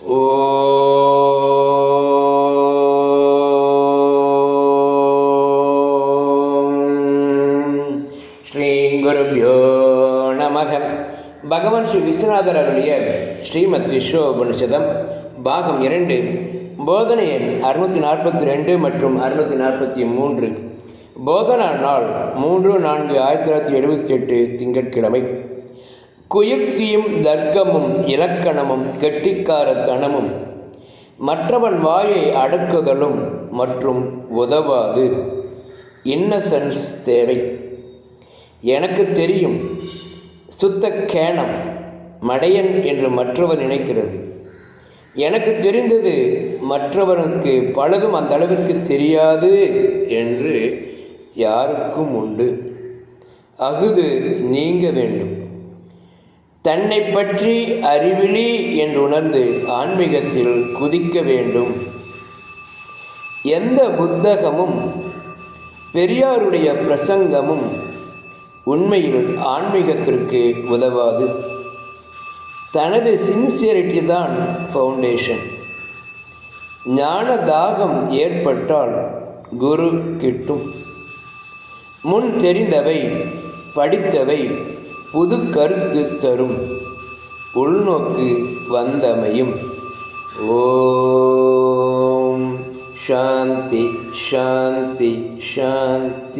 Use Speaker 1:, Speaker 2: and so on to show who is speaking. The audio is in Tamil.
Speaker 1: ஓம் ஸ்ரீ குருபியோ நமக பகவான் ஸ்ரீ விஸ்வநாதர் அருளிய ஸ்ரீமத் விஸ்வோபனிஷதம் பாகம் இரண்டு போதனை எண் அறுநூற்றி நாற்பத்தி ரெண்டு மற்றும் அறுநூற்றி நாற்பத்தி மூன்று. போதனா நாள் மூன்று நான்கு ஆயிரத்தி தொள்ளாயிரத்தி எழுபத்தி எட்டு திங்கட்கிழமை. குயுக்தியும் தர்க்கமும் இலக்கணமும் கெட்டிக்காரத்தனமும். மற்றவன் வாயை அடக்குதலும் மற்றும் உதவாது. இன்னசென்ஸ் தேவை. எனக்கு தெரியும் சுத்த கேணம் மடையன் என்று மற்றவர் நினைக்கிறது. எனக்கு தெரிந்தது மற்றவனுக்கு பலதும் அந்த அளவிற்கு தெரியாது என்று யாருக்கும் உண்டு. அகுது நீங்க வேண்டும். தன்னை பற்றி அறிவிலி என்று உணர்ந்து ஆன்மீகத்தில் குதிக்க வேண்டும். எந்த புத்தகமும் பெரியாருடைய பிரசங்கமும் உண்மையில் ஆன்மீகத்திற்கு உதவாது. தனது சின்சியரிட்டி தான் ஃபவுண்டேஷன் ஞான தாகம் ஏற்பட்டால் குரு கிட்டும். முன் தெரிந்தவை படித்தவை புது கருத்து தரும் உள்நோக்கு வந்தமையும். ஓம். சாந்தி சாந்தி சாந்தி.